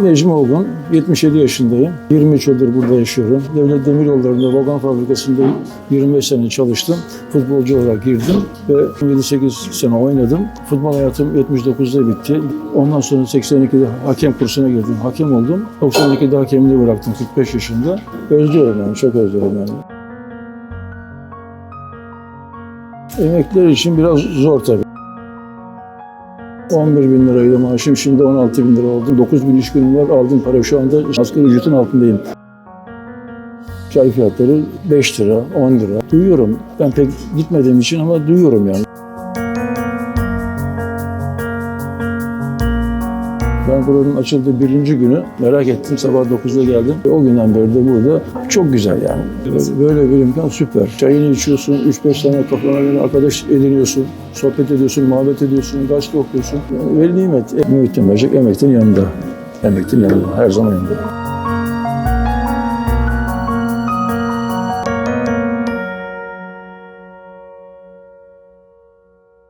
Necmi Olgun, 77 yaşındayım. 23 yıldır burada yaşıyorum. Devlet Demiryolları'nda vagon fabrikasında 25 sene çalıştım. Futbolcu olarak girdim ve 7-8 sene oynadım. Futbol hayatım 79'da bitti. Ondan sonra 82'de hakem kursuna girdim. Hakem oldum. 92'de hakemliği bıraktım 45 yaşında. Özlüyorum yani, çok özlüyorum yani. Emekliler için biraz zor tabii. 11 bin liraydı maaşım, şimdi 16 bin lira oldu. 9 bin iş günüm var, aldığım para şu anda asgari ücretin altındayım. Çay fiyatları 5 lira, 10 lira. Duyuyorum, ben pek gitmediğim için ama duyuyorum yani. Ben buranın açıldığı birinci günü merak ettim. Sabah 9'da geldim. O günden beri de burada. Çok güzel yani. Böyle, bir imkan süper. Çayını içiyorsun, 3-5 tane göre arkadaş ediniyorsun. Sohbet ediyorsun, muhabbet ediyorsun, gazete okuyorsun. Veli nimet. Muhittin Böcek emektin yanında. Emektin yanında, her zaman yanında.